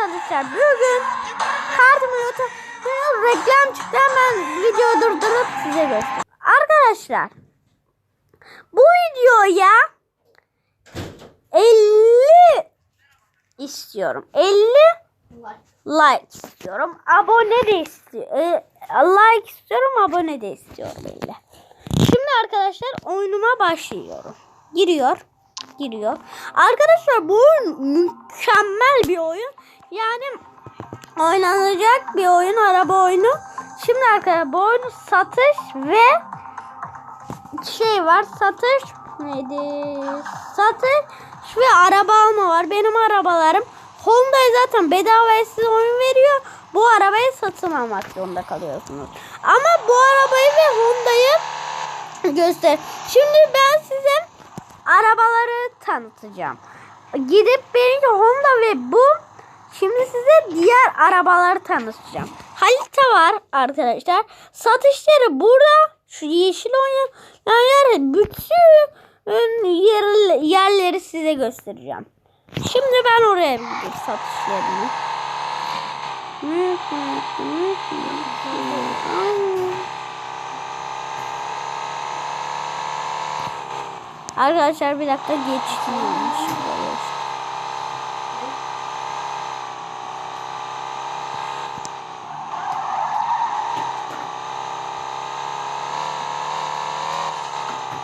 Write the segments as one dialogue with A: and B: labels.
A: arkadaşlar bugün kartımı reklam çıktı hemen videoyu durdurup size göstereyim. Arkadaşlar bu videoya 50 istiyorum. 50 like istiyorum. Abone de istiyorum. like istiyorum abone de istiyorum 50. Şimdi arkadaşlar oyunuma başlıyorum. Giriyor. Giriyor. Arkadaşlar bu mükemmel bir oyun. Yani oynanacak bir oyun. Araba oyunu. Şimdi arkadaşlar bu oyunu satış ve şey var. Satış neydi? Satış ve araba alma var. Benim arabalarım Honda'ya zaten bedava size oyun veriyor. Bu arabayı satın almak zorunda kalıyorsunuz. Ama bu arabayı ve Honda'yı göster. Şimdi ben size arabaları tanıtacağım. Gidip benimki Honda ve bu. Şimdi size diğer arabaları tanıtacağım. Harita var arkadaşlar. Satışları burada. Şu yeşil oynayan yer bütün yer, yerleri size göstereceğim. Şimdi ben oraya bir gideyim satış yerine. Arkadaşlar bir dakika geçtim.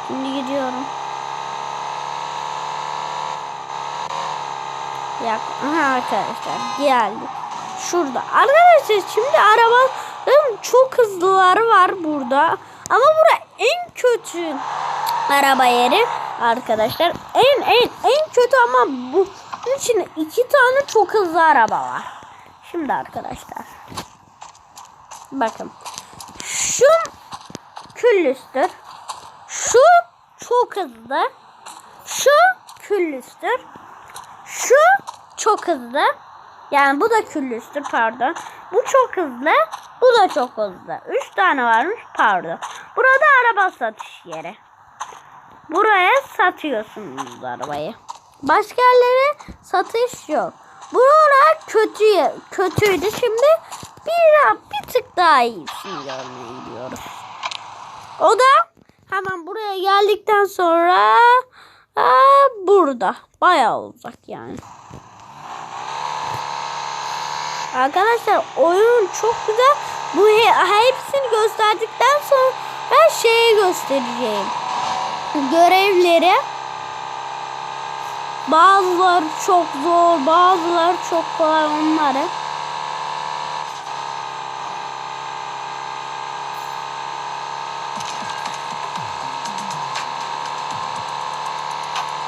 A: Şimdi gidiyorum. Yak Aha arkadaşlar geldi. Şurada. Arkadaşlar şimdi arabaların çok hızlıları var burada. Ama bura en kötü araba yeri arkadaşlar. En en en kötü ama bu için iki tane çok hızlı araba var. Şimdi arkadaşlar. Bakın. Şu küllüstür. Şu çok hızlı. Şu küllüstür. Şu çok hızlı. Yani bu da küllüstür pardon. Bu çok hızlı. Bu da çok hızlı. Üç tane varmış pardon. Burada araba satış yeri. Buraya satıyorsunuz arabayı. Başka yerlere satış yok. Burada kötü kötüydü. Şimdi bir, bir tık daha iyisini görmeye gidiyoruz. O da hemen buraya geldikten sonra aa, burada. Bayağı uzak yani. Arkadaşlar oyun çok güzel. Bu he, hepsini gösterdikten sonra ben şeyi göstereceğim. Görevleri. Bazıları çok zor, bazıları çok kolay onları.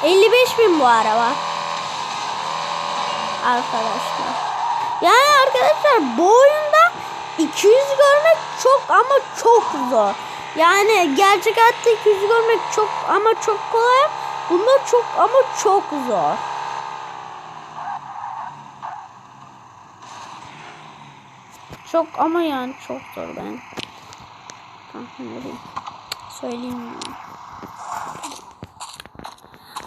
A: ...55 bin bu araba. Arkadaşlar. Yani arkadaşlar bu oyunda 200 görmek çok ama çok zor. Yani gerçek hayatta 200 görmek çok ama çok kolay. Bunda çok ama çok zor. Çok ama yani çok zor ben. Tahmin. Söyleyeyim yani.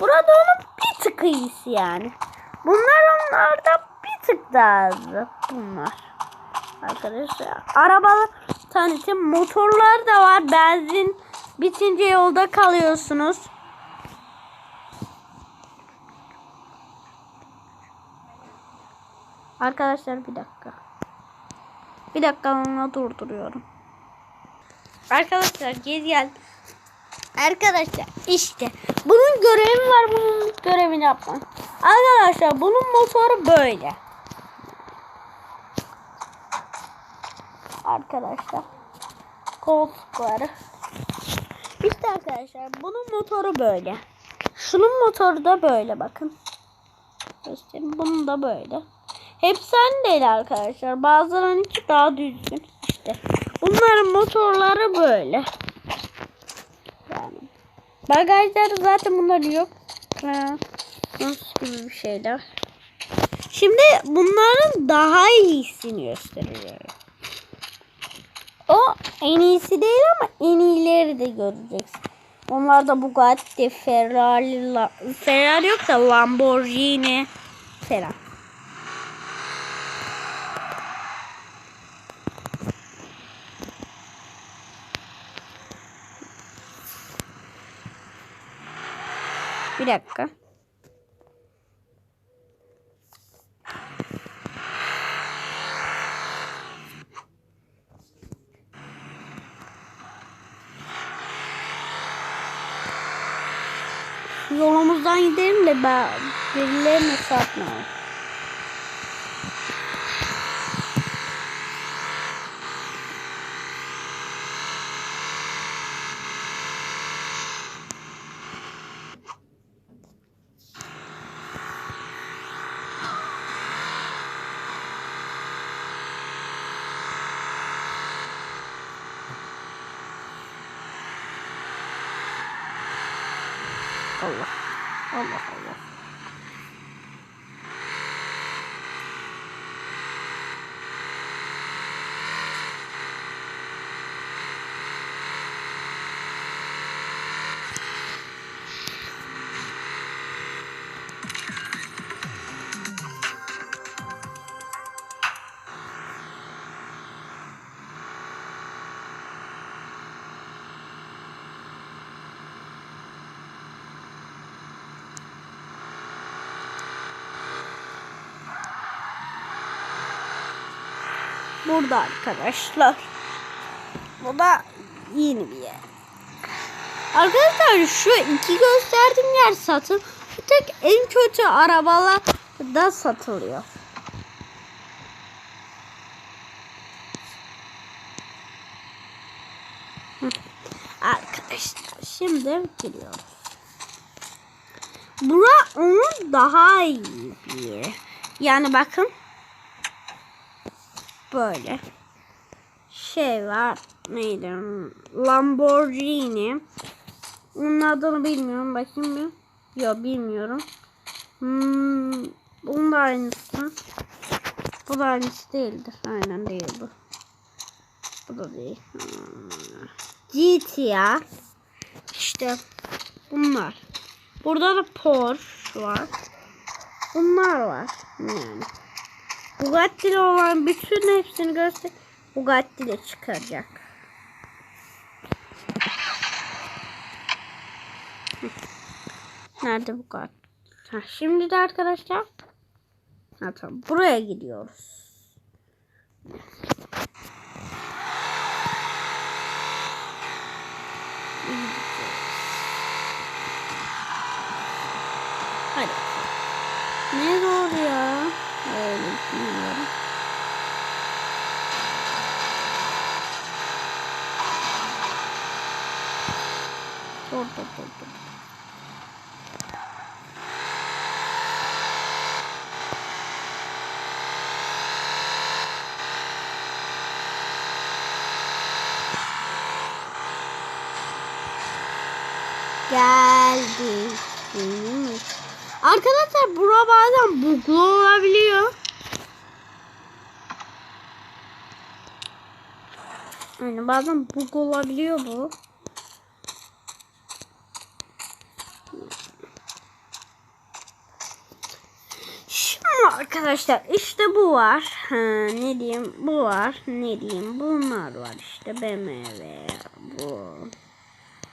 A: Burada onun bir tık iyisi yani. Bunlar onlarda bir tık daha hızlı. Bunlar. Arkadaşlar. Arabalar tanıtım. Motorlar da var. Benzin bitince yolda kalıyorsunuz. Arkadaşlar bir dakika. Bir dakika onu durduruyorum. Arkadaşlar geri gel. Arkadaşlar işte bunun görevi var bunun görevini yapmak. Arkadaşlar bunun motoru böyle. Arkadaşlar koltukları. İşte arkadaşlar bunun motoru böyle. Şunun motoru da böyle bakın. Göstereyim. Bunun da böyle. Hepsi aynı değil arkadaşlar. Bazılarınınki daha düzgün. İşte bunların motorları böyle. Yani. Bagajları zaten bunlar yok. Nasıl gibi bir şeyler. Şimdi bunların daha iyisini gösteriyor. O en iyisi değil ama en iyileri de göreceksin. Onlar da Bugatti, Ferrari, Ferrari yok da Lamborghini falan. Bir dakika. Yolumuzdan gidelim de ben birilerine satmayalım. Almost. Burada arkadaşlar. Bu da yeni bir yer. Arkadaşlar şu iki gösterdiğim yer satın. Bir tek en kötü arabalar da satılıyor. Arkadaşlar şimdi giriyoruz. Bura onun daha iyi bir yeri. Yani bakın böyle şey var neydi? Lamborghini. Onun adını bilmiyorum bakayım bir. Yok bilmiyorum. Hmm, bunun da aynısı. Bu da aynısı değildir. Aynen değil bu. Bu da değil. Hmm. GTA işte bunlar. Burada da Porsche var. Bunlar var yani Bugatti'li olan bütün hepsini göster. Bugatti ile çıkaracak. Nerede Bugatti? Ha, şimdi de arkadaşlar ha, tamam, buraya gidiyoruz. Öyle bilmiyorum. Dur dur dur dur. Geldi. Arkadaşlar bura bazen buglu olabiliyor. Yani bazen bug olabiliyor bu. Şimdi arkadaşlar işte bu var. Ha, ne diyeyim bu var. Ne diyeyim bunlar var işte BMW bu.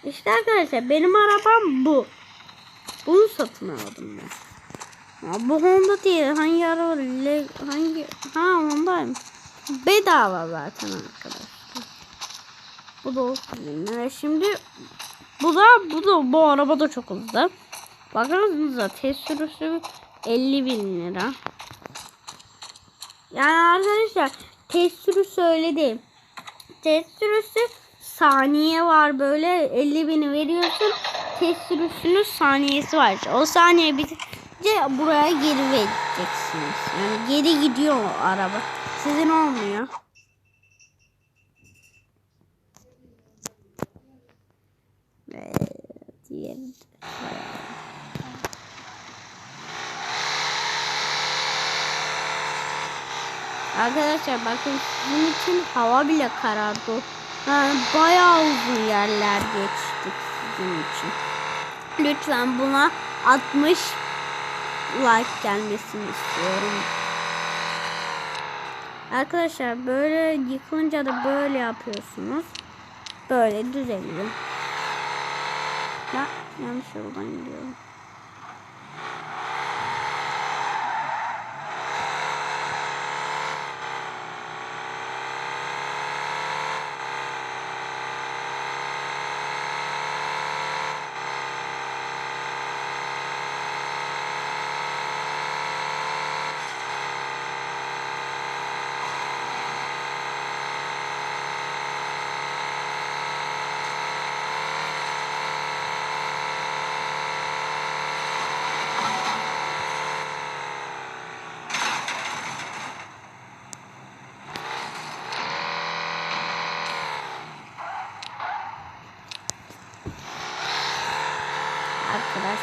A: İşte arkadaşlar benim arabam bu. Bunu satın aldım ben. Ya bu Honda değil. Hangi araba? Le, hangi? Ha Honda'ymış. Bedava zaten arkadaşlar. Bu da 30 bin lira. Şimdi bu da bu da bu araba da çok hızlı. Baksanıza test sürüsü 50 bin lira. Yani arkadaşlar test sürüsü öyle değil. Test sürüsü saniye var böyle 50 bini veriyorsun. Test sürüsünün saniyesi var. O saniye bitince buraya geri vereceksiniz. Yani geri gidiyor o araba. Sizin olmuyor. Ve bayağı. Arkadaşlar bakın sizin için hava bile karardı. Yani bayağı uzun yerler geçtik sizin için. Lütfen buna 60 like gelmesini istiyorum. Arkadaşlar böyle yıkılınca da böyle yapıyorsunuz. Böyle düzeliyor. Ya yanlış yoldan gidiyorum.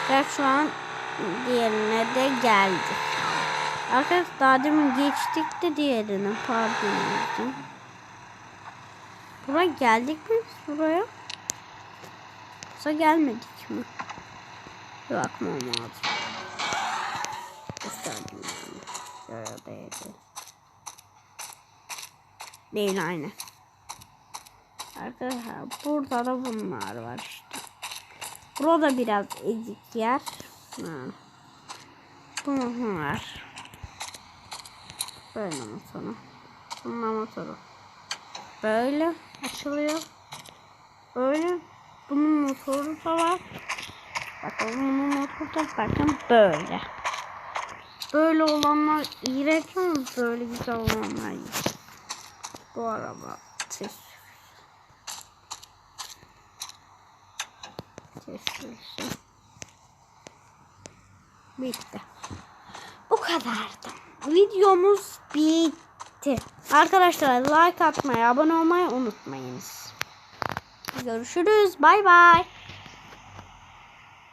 A: Arkadaşlar şu an diğerine de geldik. Arkadaşlar daha demin geçtik de diğerine pardon. dedim. Buraya geldik mi buraya? Yoksa gelmedik mi? Bir bakmam lazım. Gösterdim yani. Şöyle. Değil aynı. Arkadaşlar burada da bunlar var. Burada biraz ezik yer. Ha. Var. Böyle motoru. Bunun motoru. Böyle açılıyor. Böyle. Bunun motoru da var. Bakın bunun motoru da bakın böyle. Böyle olanlar iğrenç ama böyle güzel olanlar iyi. Bu araba ses. Bitti. Bu kadardı. Videomuz bitti. Arkadaşlar like atmayı, abone olmayı unutmayınız. Görüşürüz. Bay bay.